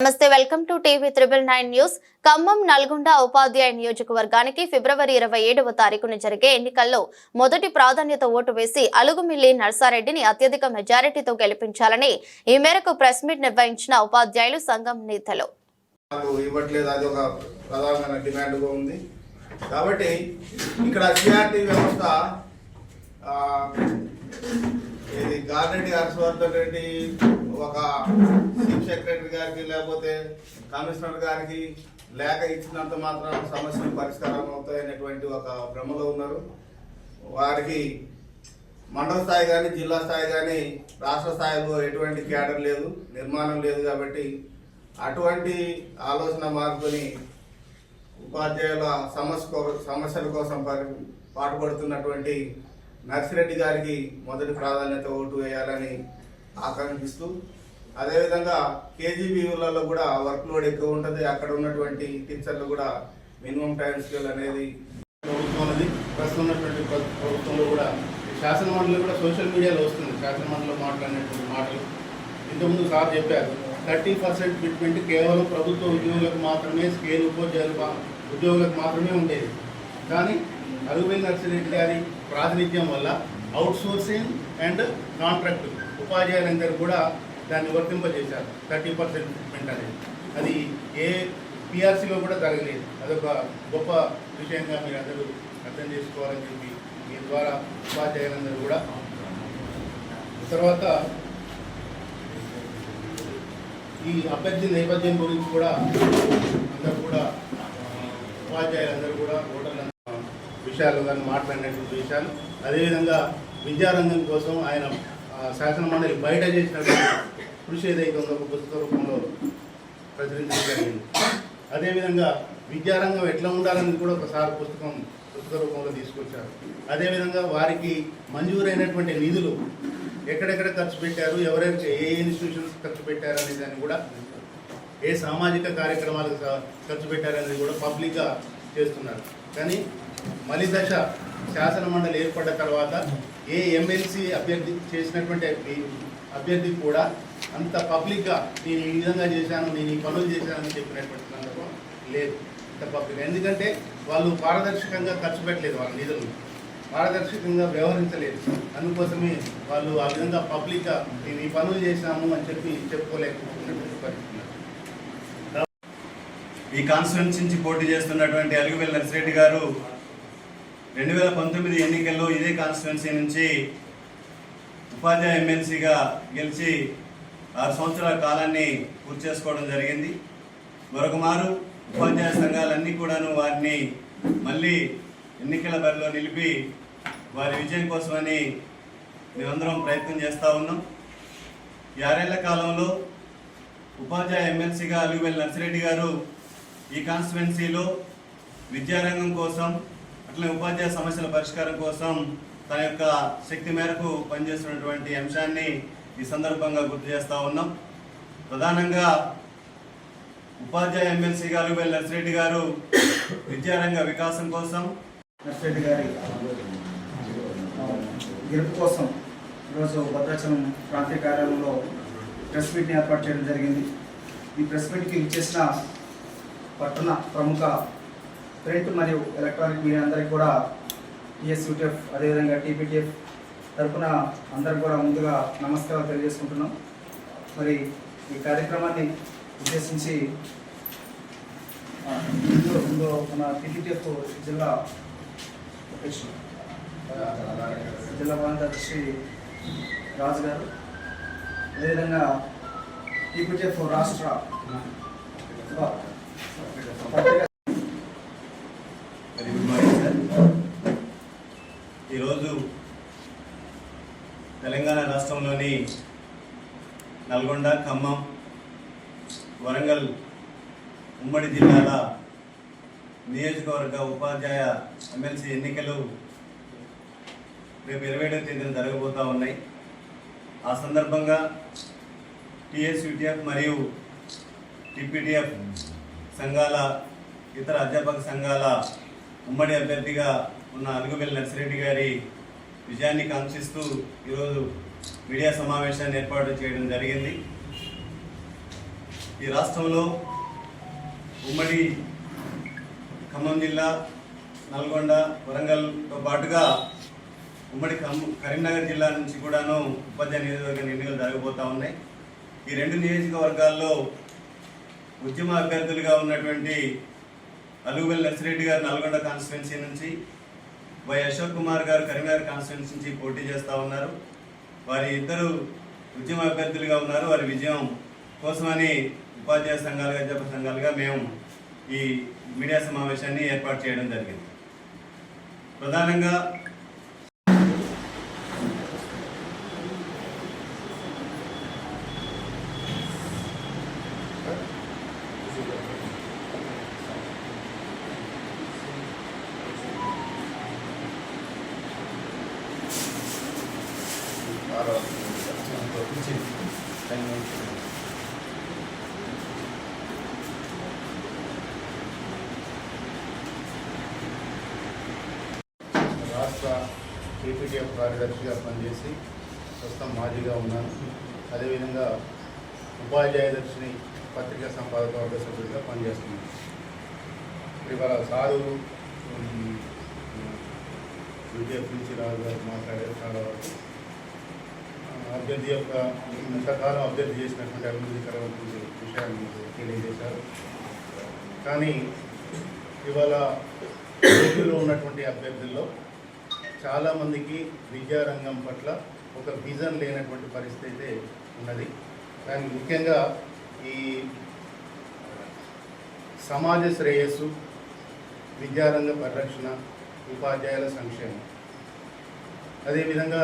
నమస్తే welcome to TV triple nine news. Khammam Nalgonda ఉపాధ్యాయ నియోజకవర్గానికి ఫిబ్రవరి ఇరవై ఏడవ తారీఖున జరిగే ఎన్నికల్లో మొదటి ప్రాధాన్యత ఓటు వేసి అలుగుమిల్లి నర్సారెడ్డిని అత్యధిక మెజారిటీతో గెలిపించాలని ఈ మేరకు ప్రెస్ మీట్ నిర్వహించిన ఉపాధ్యాయులు సంఘం నేతలు. కాబట్టి ఇక్కడ వ్యవస్థ ఇది గార్రెడ్డి హర్షవర్ధన్ రెడ్డి ఒక చీఫ్ సెక్రటరీ గారికి లేకపోతే కమిషనర్ గారికి లేఖ ఇచ్చినంత మాత్రం సమస్యలు పరిష్కారం అవుతాయనేటువంటి ఒక భ్రమలో ఉన్నారు. వారికి మండల స్థాయి కానీ జిల్లా స్థాయి కానీ రాష్ట్ర స్థాయిలో ఎటువంటి క్యాడర్ లేదు నిర్మాణం లేదు కాబట్టి అటువంటి ఆలోచన మార్పుని ఉపాధ్యాయుల సమస్య సమస్యల కోసం పాటుపడుతున్నటువంటి నర్సిరెడ్డి గారికి మొదటి ప్రాధాన్యత ఓటు వేయాలని ఆకాంక్షిస్తూ అదేవిధంగా కేజీబీలలో కూడా వర్క్ లోడ్ ఎక్కువ ఉంటుంది. అక్కడ ఉన్నటువంటి టీచర్లు కూడా మినిమం టైం స్కేల్ అనేది ప్రభుత్వం అనేది ప్రస్తుతం ఉన్నటువంటి ప్రభుత్వంలో కూడా శాసన మండలి కూడా సోషల్ మీడియాలో వస్తుంది. శాసన మండలిలో మాట్లాడినటువంటి మాటలు ఇంతకుముందు సార్ చెప్పారు థర్టీ పర్సెంట్ ఫిట్మెంట్ కేవలం ప్రభుత్వ ఉద్యోగులకు మాత్రమే స్కేల్ ఉపాధ్యాయులు ఉద్యోగులకు మాత్రమే ఉండేది. కానీ అలుగుబెల్లి నర్సిరెడ్డి గారి ప్రాతినిధ్యం వల్ల అవుట్ సోర్సింగ్ అండ్ కాంట్రాక్ట్ ఉపాధ్యాయులందరూ కూడా దాన్ని వర్తింపజేశారు. థర్టీ పర్సెంట్ ఫిట్మెంట్ అనేది. అది ఏ పిఆర్సీలో కూడా జరగలేదు. అదొక గొప్ప విషయంగా మీరు అందరూ అర్థం చేసుకోవాలని చెప్పి మీ ద్వారా ఉపాధ్యాయులందరూ కూడా తర్వాత ఈ అభ్యర్థి నేపథ్యం గురించి కూడా అందరూ కూడా ఉపాధ్యాయులందరూ కూడా ఓటర్లందరూ విషయాలు కానీ మాట్లాడినటువంటి విషయాలు అదేవిధంగా విద్యారంగం కోసం ఆయన శాసనమండలి శాసన మండలి బయట చేసినటువంటి కృషి ఏదైతే ఉందో ఒక పుస్తక రూపంలో ప్రచురించడం జరిగింది. అదేవిధంగా విద్యారంగం ఎట్లా ఉండాలని కూడా ఒకసారి పుస్తకం పుస్తక రూపంలో తీసుకొచ్చారు. అదేవిధంగా వారికి మంజూరైనటువంటి నిధులు ఎక్కడెక్కడ ఖర్చు పెట్టారు ఎవరెవరికి ఏ ఇన్స్టిట్యూషన్స్ ఖర్చు పెట్టారు అనే దాన్ని కూడా ఏ సామాజిక కార్యక్రమాలకు ఖర్చు పెట్టారనేది కూడా పబ్లిక్గా చేస్తున్నారు. కానీ మలిదశ దశ శాసన మండలి ఏర్పడ్డ తర్వాత ఏ ఎమ్మెల్సీ అభ్యర్థి చేసినటువంటి అభ్యర్థి కూడా అంత పబ్లిక్గా నేను ఈ విధంగా చేశాను నేను ఈ పనులు చేశానని చెప్పినటువంటి సందర్భం లేదు. అంత పబ్లిక్ ఎందుకంటే వాళ్ళు పారదర్శకంగా ఖర్చు పెట్టలేదు వాళ్ళ నిధులను పారదర్శకంగా వ్యవహరించలేదు. అందుకోసమే వాళ్ళు ఆ విధంగా పబ్లిక్గా మేము ఈ పనులు చేశాము అని చెప్పి చెప్పుకోలేకపోతున్నటువంటి పరిస్థితి ఈ కాన్స్టిట్యున్సీ నుంచి పోటీ చేస్తున్నటువంటి అలుగువెల్ నర్సిరెడ్డి గారు రెండు వేల పంతొమ్మిది ఎన్నికల్లో ఇదే కాన్స్టిట్యున్సీ నుంచి ఉపాధ్యాయ ఎమ్మెల్సీగా గెలిచి ఆరు సంవత్సరాల కాలాన్ని పూర్తి చేసుకోవడం జరిగింది. మరొక మారు ఉపాధ్యాయ సంఘాలన్నీ కూడాను వారిని మళ్ళీ ఎన్నికల బరిలో నిలిపి వారి విజయం కోసమని మేమందరం ప్రయత్నం చేస్తూ ఉన్నాం. ఈ ఆరేళ్ళ కాలంలో ఉపాధ్యాయ ఎమ్మెల్సీగా అలుగుబెల్లి నర్సిరెడ్డి గారు ఈ కాన్స్టిట్యున్సీలో విద్యారంగం కోసం అట్లనే ఉపాధ్యాయ సమస్యల పరిష్కారం కోసం తన యొక్క శక్తి మేరకు పనిచేస్తున్నటువంటి అంశాన్ని ఈ సందర్భంగా గుర్తు చేస్తూ ఉన్నాం. ప్రధానంగా ఉపాధ్యాయ ఎమ్మెల్సీ అలుగుబెల్లి నర్సిరెడ్డి గారు విద్యారంగ వికాసం కోసం నర్సిరెడ్డి గారి గెలుపు కోసం ఈరోజు భద్రాచలం ప్రాంతీయ కార్యాలయంలో ప్రెస్ మీట్ని ఏర్పాటు చేయడం జరిగింది. ఈ ప్రెస్ మీట్కి ఇచ్చేసిన పట్టణ ప్రముఖ ప్రింట్ మరియు ఎలక్ట్రానిక్ మీడియా అందరికీ కూడా టీఎస్యూటీఎఫ్ అదేవిధంగా టీపీటీఎఫ్ తరఫున అందరికి కూడా ముందుగా నమస్కారాలు తెలియజేసుకుంటున్నాం. మరి ఈ కార్యక్రమాన్ని ఉద్దేశించి ఆ, ఇందులో ఇందులో మన టీపీటీఎఫ్ జిల్లా జిల్లా కార్యదర్శి రాజు గారు అదేవిధంగా టీపీటీఎఫ్ రాష్ట్ర పత్రికా వెరీ గుడ్ మార్నింగ్ సార్ ఈరోజు తెలంగాణ మరి నల్గొండ ఖమ్మం వరంగల్ ఉమ్మడి జిల్లాల నియోజకవర్గ ఉపాధ్యాయ ఎమ్మెల్సీ ఎన్నికలు రేపు ఇరవై ఏడవ తేదీన జరగబోతూ ఉన్నాయి. ఆ సందర్భంగా టిఎస్యుటిఎఫ్ మరియు టిపిటిఎఫ్ సంఘాల ఇతర అధ్యాపక సంఘాల ఉమ్మడి అభ్యర్థిగా ఉన్న అలుగుబెల్లి నర్సిరెడ్డి గారి విజయాన్ని కాంక్షిస్తూ ఈరోజు మీడియా సమావేశాన్ని ఏర్పాటు చేయడం జరిగింది. ఈ రాష్ట్రంలో ఉమ్మడి ఖమ్మం జిల్లా నల్గొండ వరంగల్తో పాటుగా ఉమ్మడి ఖమ్మం కరీంనగర్ జిల్లా నుంచి కూడాను ఉపాధ్యాయ నియోజకవర్గం ఎన్నికలు జరగబోతూ ఉన్నాయి. ఈ రెండు నియోజకవర్గాల్లో ఉద్యమ అభ్యర్థులుగా ఉన్నటువంటి అలుగుబెల్ నర్సిరెడ్డి గారు నల్గొండ కాన్స్టిట్యున్సీ నుంచి వై అశోక్ కుమార్ గారు కరీంనగర్ కాన్స్టిట్యున్సీ నుంచి పోటీ చేస్తూ ఉన్నారు. వారి ఇద్దరు ఉద్యమ అభ్యర్థులుగా ఉన్నారు. వారి విజయం కోసమని ఉపాధ్యాయ సంఘాలుగా అధ్యాపక సంఘాలుగా మేము ఈ మీడియా సమావేశాన్ని ఏర్పాటు చేయడం జరిగింది. ప్రధానంగా రాష్ట్ర టీపీటీఎఫ్ కార్యదర్శిగా పనిచేసి ప్రస్తుతం మాజీగా ఉన్నాను. అదేవిధంగా ఉపాధ్యాయదర్శిని పత్రికా సంపాదక వర్గ సభ్యుడిగా పనిచేస్తున్నాను. ఇవాళ సారు విజయ రాజు గారు మాట్లాడారు చాలా వరకు. అభ్యర్థి యొక్క ఇంతకాలం అభ్యర్థి చేసినటువంటి అభివృద్ధికరమైన విషయాన్ని తెలియజేశారు. కానీ ఇవాళ ఏపీలో ఉన్నటువంటి అభ్యర్థుల్లో చాలామందికి విద్యారంగం పట్ల ఒక విజన్ లేనటువంటి పరిస్థితి అయితే ఉన్నది. కానీ ముఖ్యంగా ఈ సమాజ శ్రేయస్సు విద్యారంగ పరిరక్షణ ఉపాధ్యాయుల సంక్షేమం. అదేవిధంగా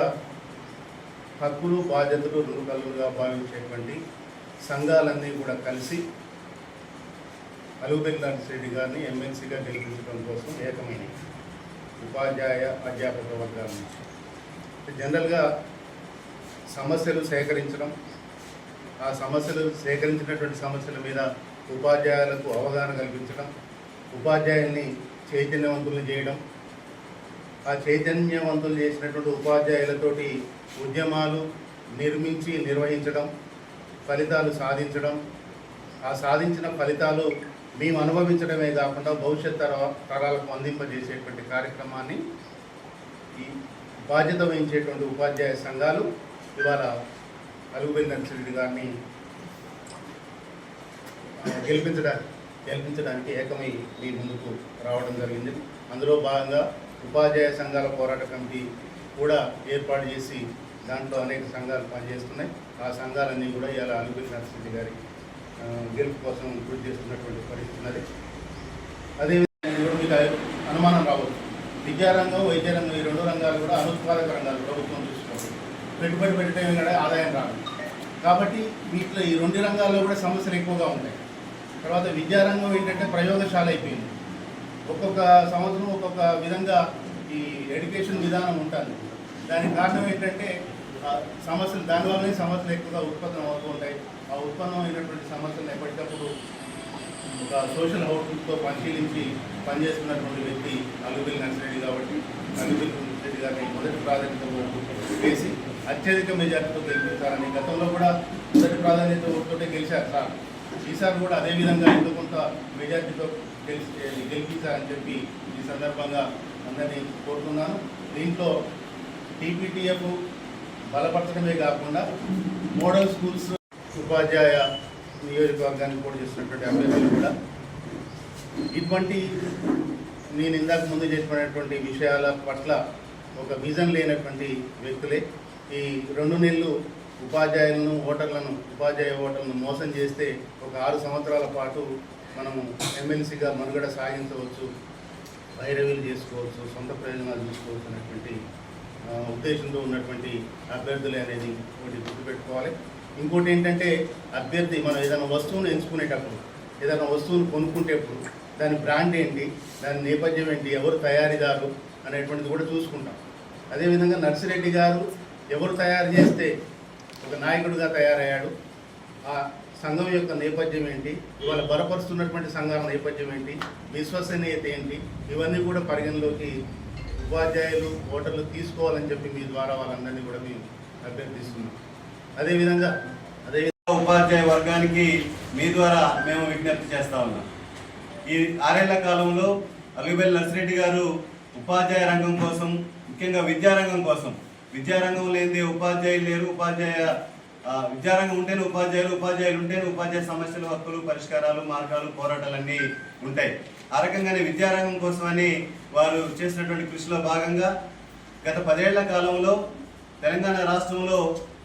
హక్కులు బాధ్యతలు రెండు కళ్ళుగా భావించేటువంటి సంఘాలన్నీ కూడా కలిసి అలుబెల్ రెడ్డి గారిని ఎమ్మెల్సీగా గెలిపించడం కోసం ఏకమైన ఉపాధ్యాయ అధ్యాపక వర్గాల నుంచి. జనరల్గా సమస్యలు సేకరించడం ఆ సమస్యలు సేకరించినటువంటి సమస్యల మీద ఉపాధ్యాయులకు అవగాహన కల్పించడం ఉపాధ్యాయుల్ని చైతన్యవంతులు చేయడం ఆ చైతన్యవంతులు చేసినటువంటి ఉపాధ్యాయులతోటి ఉద్యమాలు నిర్మించి నిర్వహించడం ఫలితాలు సాధించడం. ఆ సాధించిన ఫలితాలు మేము అనుభవించడమే కాకుండా భవిష్యత్ తర తరాలకు అందింపజేసేటువంటి కార్యక్రమాన్ని ఈ బాధ్యత వహించేటువంటి ఉపాధ్యాయ సంఘాలు ఇవాళ అలుగుబెల్లి నర్సిరెడ్డి గారిని గెలిపించడానికి గెలిపించడానికి ఏకమై మీ ముందుకు రావడం జరిగింది. అందులో భాగంగా ఉపాధ్యాయ సంఘాల పోరాట కమిటీ కూడా ఏర్పాటు చేసి దాంట్లో అనేక సంఘాలు పనిచేస్తున్నాయి. ఆ సంఘాలన్నీ కూడా ఇలా అనుకూల నరసింహ గారి గెలుపు కోసం కృషి చేస్తున్నటువంటి పరిస్థితి ఉన్నది. అదేవిధంగా మీకు అనుమానం రావచ్చు. విద్యారంగం వైద్య రంగం ఈ రెండు రంగాలు కూడా అనుత్పాదక రంగాలు ప్రభుత్వం చూసినప్పుడు పెట్టుబడి పెట్టడం కూడా ఆదాయం రాదు. కాబట్టి వీటిలో ఈ రెండు రంగాల్లో కూడా సమస్యలు ఎక్కువగా ఉంటాయి. తర్వాత విద్యారంగం ఏంటంటే ప్రయోగశాల అయిపోయింది. ఒక్కొక్క సంవత్సరం ఒక్కొక్క విధంగా ఈ ఎడ్యుకేషన్ విధానం ఉంటుంది. దానికి కారణం ఏంటంటే ఆ సమస్యలు దానివల్లనే సమస్యలు ఎక్కువగా ఉత్పన్నం అవుతూ ఉంటాయి. ఆ అయినటువంటి సమస్యలను ఎప్పటికప్పుడు ఒక సోషల్ అవుట్పుట్తో పరిశీలించి పనిచేస్తున్నటువంటి వ్యక్తి అల్లుబిల్ నర్సిరెడ్డి కాబట్టి అల్లుబిల్ నర్సిరెడ్డి గారిని మొదటి ప్రాధాన్యత వేసి అత్యధిక మెజార్టీతో గెలిపించాలని గతంలో కూడా మొదటి ప్రాధాన్యత ఓటుతో గెలిచారు. సార్ ఈసారి కూడా అదే విధంగా ఎంతో కొంత మెజార్టీతో గెలిచి గెలిపించాలని చెప్పి ఈ సందర్భంగా అందరినీ కోరుతున్నాను. దీంట్లో టీపీటీఎఫ్ బలపరచడమే కాకుండా మోడల్ స్కూల్స్ ఉపాధ్యాయ నియోజకవర్గాన్ని పోటీ చేస్తున్నటువంటి అభ్యర్థులు కూడా. ఇటువంటి నేను ఇందాక ముందు చెప్పినటువంటి విషయాల పట్ల ఒక విజన్ లేనటువంటి వ్యక్తులే. ఈ రెండు నెలలు ఉపాధ్యాయులను ఓటర్లను ఉపాధ్యాయ ఓటర్లను మోసం చేస్తే ఒక ఆరు సంవత్సరాల పాటు మనము ఎమ్మెల్సీగా మనుగడ సాగించవచ్చు వైరవీలు చేసుకోవచ్చు సొంత ప్రయోజనాలు చూసుకోవచ్చు అనేటువంటి ఉద్దేశంతో ఉన్నటువంటి అభ్యర్థులే అనేది ఒకటి గుర్తుపెట్టుకోవాలి. ఇంకోటి ఏంటంటే అభ్యర్థి మనం ఏదైనా వస్తువును ఎంచుకునేటప్పుడు ఏదైనా వస్తువును కొనుక్కుంటేప్పుడు దాని బ్రాండ్ ఏంటి దాని నేపథ్యం ఏంటి ఎవరు తయారీదారు అనేటువంటిది కూడా చూసుకుంటాం. అదేవిధంగా నర్సిరెడ్డి గారు ఎవరు తయారు చేస్తే ఒక నాయకుడిగా తయారయ్యాడు ఆ సంఘం యొక్క నేపథ్యం ఏంటి? ఇవాళ బలపరుస్తున్నటువంటి సంఘాల నేపథ్యం ఏంటి? విశ్వసనీయత ఏంటి? ఇవన్నీ కూడా పరిగణలోకి ఉపాధ్యాయులు ఓటర్లు తీసుకోవాలని చెప్పి మీ ద్వారా వాళ్ళందరినీ కూడా మేము అభ్యర్థిస్తున్నాం. అదేవిధంగా అదే ఉపాధ్యాయ వర్గానికి మీ ద్వారా మేము విజ్ఞప్తి చేస్తా ఉన్నాం. ఈ ఆరేళ్ళ కాలంలో అలుగుబెల్లి నర్సిరెడ్డి గారు ఉపాధ్యాయ రంగం కోసం ముఖ్యంగా విద్యారంగం కోసం విద్యారంగం లేనిదే ఉపాధ్యాయులు లేరు ఉపాధ్యాయ విద్యారంగం ఉంటేనే ఉపాధ్యాయులు ఉపాధ్యాయులు ఉంటేనే ఉపాధ్యాయ సమస్యలు హక్కులు పరిష్కారాలు మార్గాలు పోరాటాలన్నీ ఉంటాయి. ఆ రకంగానే విద్యారంగం కోసమని వారు చేసినటువంటి కృషిలో భాగంగా గత పదేళ్ళ కాలంలో తెలంగాణ రాష్ట్రంలో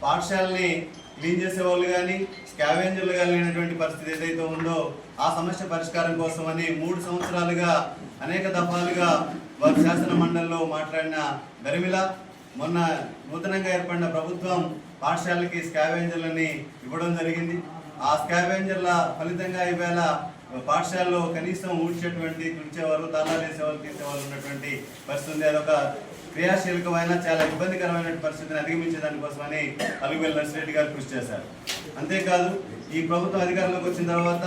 పాఠశాలని క్లీన్ చేసే వాళ్ళు కానీ స్కావెంజర్లు కానీ లేనటువంటి పరిస్థితి ఏదైతే ఉందో ఆ సమస్య పరిష్కారం కోసమని మూడు సంవత్సరాలుగా అనేక దఫాలుగా వారు శాసన మండలిలో మాట్లాడిన దరిమిల మొన్న నూతనంగా ఏర్పడిన ప్రభుత్వం పాఠశాలకి స్కావెంజర్లని ఇవ్వడం జరిగింది. ఆ స్కావెంజర్ల ఫలితంగా ఈవేళ పాఠశాలలో కనీసం ఊడ్చేటువంటి తుడిచేవారు తాళాలు వేసేవాళ్ళు తీసేవాళ్ళు ఉన్నటువంటి పరిస్థితి ఉంది. అదొక క్రియాశీలకమైన చాలా ఇబ్బందికరమైన పరిస్థితిని అధిగమించే దానికోసమని అలుగుబెల్లి నర్సిరెడ్డి గారు కృషి చేశారు. అంతేకాదు ఈ ప్రభుత్వం అధికారంలోకి వచ్చిన తర్వాత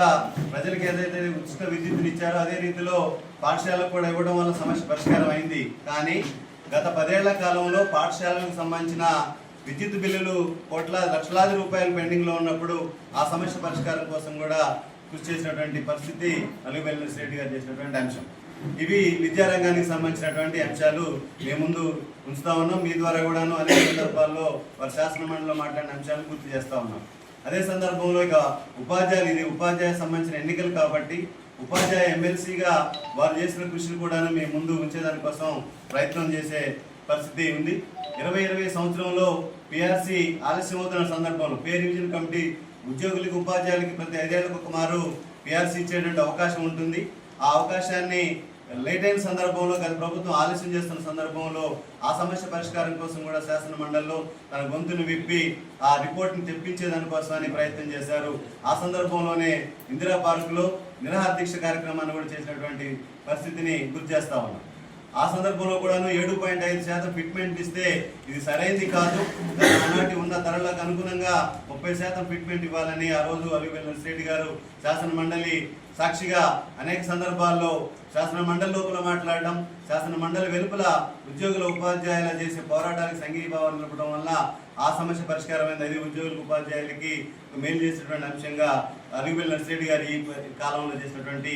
ప్రజలకు ఏదైతే ఉచిత విద్యుత్తుని ఇచ్చారో అదే రీతిలో పాఠశాలకు కూడా ఇవ్వడం వల్ల సమస్య పరిష్కారం అయింది. కానీ గత పదేళ్ళ కాలంలో పాఠశాలకు సంబంధించిన విద్యుత్ బిల్లులు కోట్ల లక్షలాది రూపాయలు పెండింగ్లో ఉన్నప్పుడు ఆ సమస్య పరిష్కారం కోసం కూడా కృషి చేసినటువంటి పరిస్థితి అలుగుబెల్లి నర్సిరెడ్డి గారు చేసినటువంటి అంశం. ఇవి విద్యారంగానికి సంబంధించినటువంటి అంశాలు మేము ముందు ఉంచుతా ఉన్నాం. మీ ద్వారా కూడాను అనేక సందర్భాల్లో వారి శాసన మండలిలో మాట్లాడిన అంశాలను గుర్తు చేస్తా ఉన్నాం. అదే సందర్భంలో ఇక ఉపాధ్యాయులు ఇది ఉపాధ్యాయ సంబంధించిన ఎన్నికలు కాబట్టి ఉపాధ్యాయ ఎమ్మెల్సీగా వారు చేసిన కృషిని కూడా మేము ముందు ఉంచేదానికోసం ప్రయత్నం చేసే పరిస్థితి ఉంది. ఇరవై ఇరవై సంవత్సరంలో పిఆర్సి ఆలస్యం అవుతున్న సందర్భంలో పే రివిజన్ కమిటీ ఉద్యోగులకు ఉపాధ్యాయులకి ప్రతి ఐదేళ్ళకు ఒక మారు పిఆర్సి ఇచ్చేటువంటి అవకాశం ఉంటుంది. ఆ అవకాశాన్ని లేట్ అయిన సందర్భంలో గత ప్రభుత్వం ఆలస్యం చేస్తున్న సందర్భంలో ఆ సమస్య పరిష్కారం కోసం కూడా శాసన మండలిలో తన గొంతును విప్పి ఆ రిపోర్ట్ని తెప్పించేదానికోసమని ప్రయత్నం చేశారు. ఆ సందర్భంలోనే ఇందిరా పార్కులో నిరాహార దీక్ష కార్యక్రమాన్ని కూడా చేసినటువంటి పరిస్థితిని గుర్తు చేస్తా ఉన్నాం. ఆ సందర్భంలో కూడాను ఏడు పాయింట్ ఐదు శాతం ఫిట్మెంట్ ఇస్తే ఇది సరైనది కాదు. ఆనాటి ఉన్న ధరలకు అనుగుణంగా ముప్పై శాతం ఫిట్మెంట్ ఇవ్వాలని ఆ రోజు అలివెల్ రెడ్డి గారు శాసన మండలి సాక్షిగా అనేక సందర్భాల్లో శాసన మండలి లోపల మాట్లాడడం శాసన మండలి వెలుపల ఉద్యోగుల ఉపాధ్యాయుల చేసే పోరాటానికి సంఘీభావం నిలపడం వల్ల ఆ సమస్య పరిష్కారమైంది. అది ఉద్యోగులకు ఉపాధ్యాయులకి మేలు చేసినటువంటి అంశంగా అలివెల్ నర్సిరెడ్డి గారు ఈ కాలంలో చేసినటువంటి